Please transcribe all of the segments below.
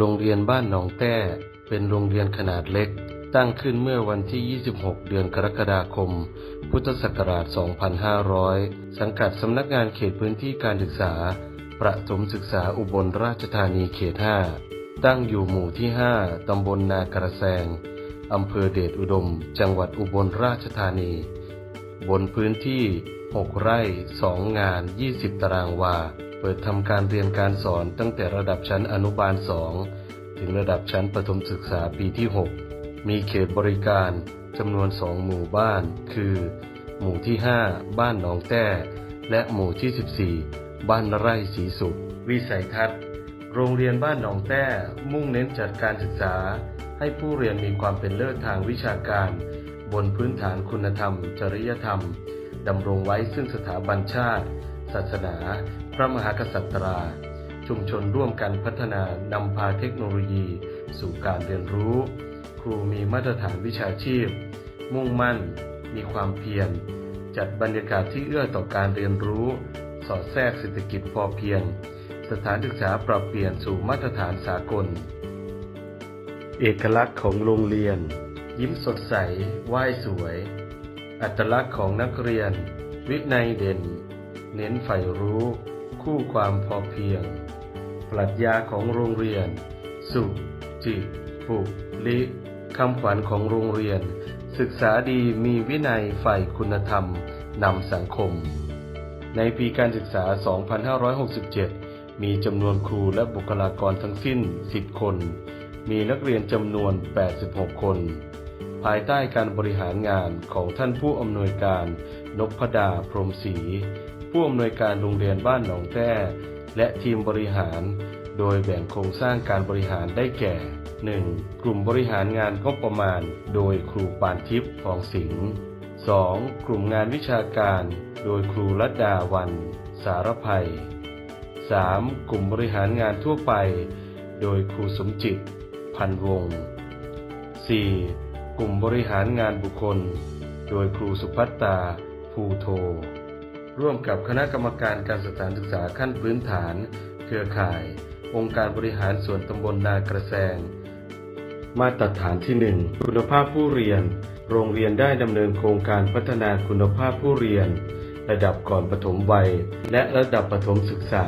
โรงเรียนบ้านหนองแต้ เป็นโรงเรียนขนาดเล็ก ตั้งขึ้นเมื่อวันที่ 26 เดือนกรกฎาคม พุทธศักราช 2500 สังกัดสำนักงานเขตพื้นที่การศึกษา ประถมศึกษาอุบลราชธานีเขต 5 ตั้งอยู่หมู่ที่ 5 ตำบลนากระแซง อำเภอเดชอุดม จังหวัดอุบลราชธานี บนพื้นที่ 6 ไร่ 2 งาน 20 ตารางวา เปิดทำการเรียนการสอนตั้งแต่ระดับชั้นอนุบาล 2 ถึงระดับชั้นประถมศึกษาปีที่ 6 มีเขตบริการจำนวน 2 หมู่บ้าน คือ หมู่ที่ 5 บ้านหนองแต้ และหมู่ที่ 14 บ้านไร่ศรีสุข วิสัยทัศน์ โรงเรียนบ้านหนองแต้ มุ่งเน้นจัดการศึกษา ให้ผู้เรียนมีความเป็นเลิศทางวิชาการ บนพื้นฐานคุณธรรม จริยธรรมดำรงไว้ซึ่งสถาบันชาติ ศาสนา พระมหากษัตรา ชุมชนร่วมกันพัฒนานำพาเทคโนโลยี สู่การเรียนรู้ ครูมีมาตรฐานวิชาชีพ มุ่งมั่น มีความเพียร จัดบรรยากาศที่เอื้อต่อการเรียนรู้ สอดแทรกเศรษฐกิจพอเพียง สถานศึกษาปรับเปลี่ยนสู่มาตรฐานสากล เอกลักษณ์ของโรงเรียน ยิ้มสดใสไหว้สวย อัตลักษณ์ของนักเรียน วินัยเด่น เน้นใฝ่รู้ คู่ความพอเพียง ปรัชญาของโรงเรียน สุขจิตปุลิคำขวัญของโรงเรียน ศึกษาดีมีวินัยใฝ่คุณธรรมนำสังคม ในปีการศึกษา 2567 มีจำนวนครูและบุคลากรทั้งสิ้น 10 คน มีนักเรียนจำนวน 86 คน ภายใต้การบริหารงานของท่านผู้อำนวยการนพดาพรหมศรีผู้อำนวยการโรงเรียนบ้านหนองแต้และทีมบริหาร โดยแบ่งโครงสร้างการบริหารได้แก่ 1. กลุ่มบริหารงานงบประมาณ โดยครูปานทิพย์ทองสิงห์ 2. กลุ่มงานวิชาการ โดยครูรัตดาวัน สารภัย 3. กลุ่มบริหารงานทั่วไป โดยครูสมจิต พันวงศ์ 4. กลุ่มบริหารงานบุคคล โดยครูสุพัตตา ภูโท ร่วมกับคณะกรรมการการสถานศึกษาขั้นพื้นฐาน เครือข่าย องค์การบริหารส่วนตำบลนากระแซงมาตรฐานที่ 1 คุณภาพผู้เรียน โรงเรียนได้ดำเนินโครงการพัฒนาคุณภาพผู้เรียน ระดับก่อนปฐมวัย และระดับประถมศึกษา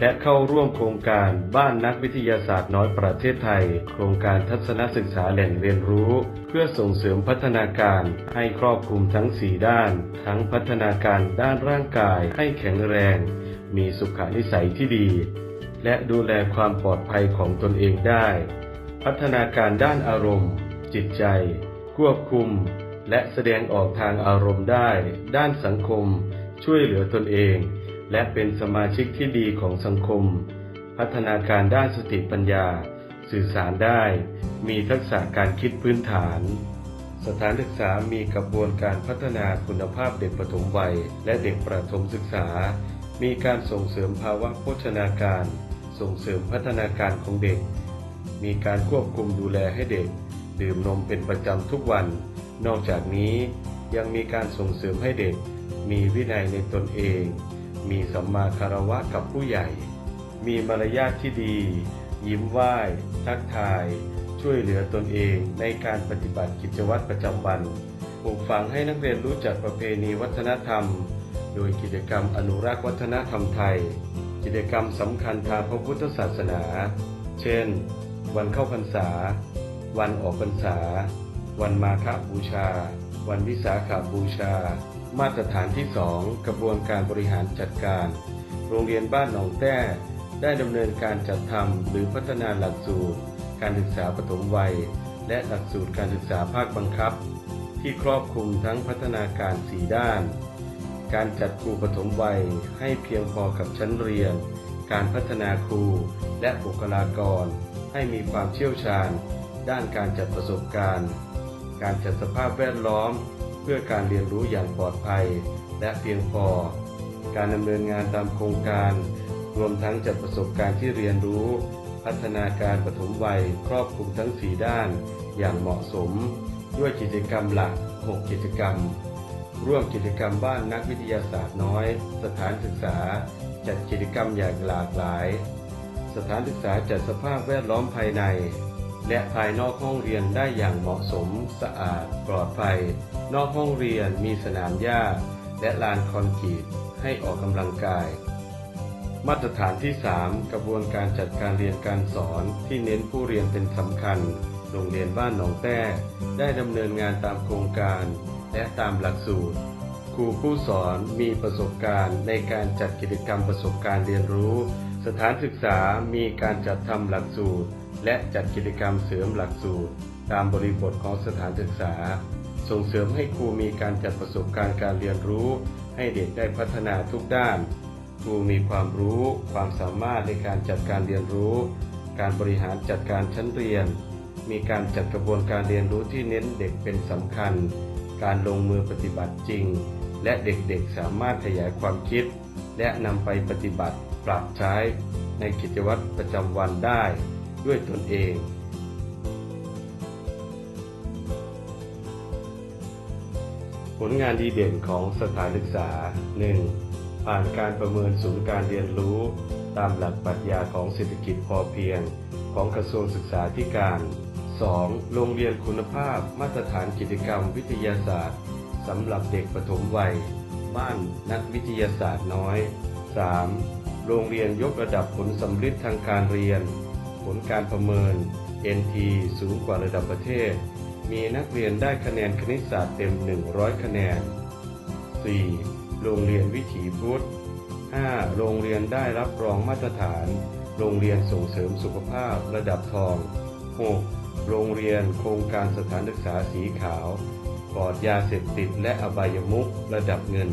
และเข้าร่วมโครงการบ้านนักวิทยาศาสตร์น้อยประเทศไทย โครงการทัศนศึกษาแหล่งเรียนรู้ เพื่อส่งเสริมพัฒนาการให้ครอบคลุมทั้ง 4 ด้าน ทั้งพัฒนาการด้านร่างกายให้แข็งแรง มีสุขนิสัยที่ดี และดูแลความปลอดภัยของตนเองได้ พัฒนาการด้านอารมณ์ จิตใจ ควบคุม และแสดงออกทางอารมณ์ได้ ด้านสังคม ช่วยเหลือตนเอง และเป็นสมาชิกที่ดีของสังคม พัฒนาการด้านสติปัญญา สื่อสารได้ มีทักษะการคิดพื้นฐาน สถานศึกษามีกระบวนการพัฒนาคุณภาพเด็กปฐมวัย และเด็กประถมศึกษา มีการส่งเสริมภาวะโภชนาการ ส่งเสริมพัฒนาการของเด็ก มีการควบคุมดูแลให้เด็ก ดื่มนมเป็นประจำทุกวัน นอกจากนี้ยังมีการส่งเสริมให้เด็ก มีวินัยในตนเอง มีสัมมาคารวะกับผู้ใหญ่ มีมารยาทที่ดี ยิ้มไหว้ ทักทาย ช่วยเหลือตนเองในการปฏิบัติกิจวัตรประจำวันปลูกฝังให้นักเรียนรู้จักประเพณีวัฒนธรรม โดยกิจกรรมอนุรักษ์วัฒนธรรมไทย กิจกรรมสำคัญทางพระพุทธศาสนา เช่น วันเข้าพรรษา วันออกพรรษา วันมาฆบูชา วันวิสาขาบูชา มาตรฐานที่ 2 กระบวนการบริหารจัดการ โรงเรียนบ้านหนองแต้ ได้ดำเนินการจัดทำหรือพัฒนาหลักสูตร การศึกษาปฐมวัย และหลักสูตรการศึกษาภาคบังคับ ที่ครอบคลุมทั้งพัฒนาการ 4 ด้าน การจัดครูปฐมวัยให้เพียงพอกับชั้นเรียน การพัฒนาครูและบุคลากร ให้มีความเชี่ยวชาญ ด้านการจัดประสบการณ์ การจัดสภาพแวดล้อม พื่อการเรียนรู้อย่างปลอดภัย และเพียงพอ การดำเนินงานตามโครงการ รวมทั้งจัดประสบการณ์ที่เรียนรู้ พัฒนาการปฐมวัยครอบคลุมทั้ง 4 ด้านอย่างเหมาะสม ด้วยกิจกรรมหลัก 6 กิจกรรม ร่วมกิจกรรมบ้านนักวิทยาศาสตร์น้อย สถานศึกษา จัดกิจกรรมอย่างหลากหลาย สถานศึกษาจัดสภาพแวดล้อมภายใน และภายนอกห้องเรียนได้อย่างเหมาะสม สะอาด ปลอดภัย นอกห้องเรียนมีสนามหญ้า และลานคอนกรีตให้ออกกำลังกาย มาตรฐานที่ 3 กระบวนการจัดการเรียนการสอนที่เน้นผู้เรียนเป็นสำคัญ โรงเรียนบ้านหนองแต้ได้ดำเนินงานตามโครงการ และตามหลักสูตร ครูผู้สอนมีประสบการณ์ในการจัดกิจกรรมประสบการณ์เรียนรู้ สถานศึกษามีการจัดทำหลักสูตร และจัดกิจกรรมเสริมหลักสูตร ตามบริบทของสถานศึกษา ส่งเสริมให้ครูมีการจัดประสบการณ์การเรียนรู้ ให้เด็กได้พัฒนาทุกด้าน ครูมีความรู้ ความสามารถในการจัดการเรียนรู้ การบริหารจัดการชั้นเรียน มีการจัดกระบวนการเรียนรู้ที่เน้นเด็กเป็นสำคัญ การลงมือปฏิบัติจริง และเด็กๆสามารถขยายความคิด และนำไปปฏิบัติปรับใช้ ในกิจวัตรประจำวันได้ ด้วยตนเอง ผลงานดีเด่นของสถานศึกษา 1. ผ่านการประเมินศูนย์การเรียนรู้ ตามหลักปรัชญาของเศรษฐกิจพอเพียง ของกระทรวงศึกษาธิการ 2. โรงเรียนคุณภาพมาตรฐานกิจกรรมวิทยาศาสตร์สำหรับเด็กปฐมวัย บ้านนักวิทยาศาสตร์น้อย 3. โรงเรียนยกระดับผลสำลิดทางการเรียน ผลการประเมิน NT สูงกว่าระดับประเทศ มีนักเรียนได้คะแนนคณิตศาสตร์เต็ม 100 คะแนน 4. โรงเรียนวิถีพุทธ 5. โรงเรียนได้รับรองมาตรฐาน โรงเรียนส่งเสริมสุขภาพระดับทอง 6. โรงเรียนโครงการสถานศึกษาสีขาว ปลอดยาเสพติดและอบายมุขระดับเงิน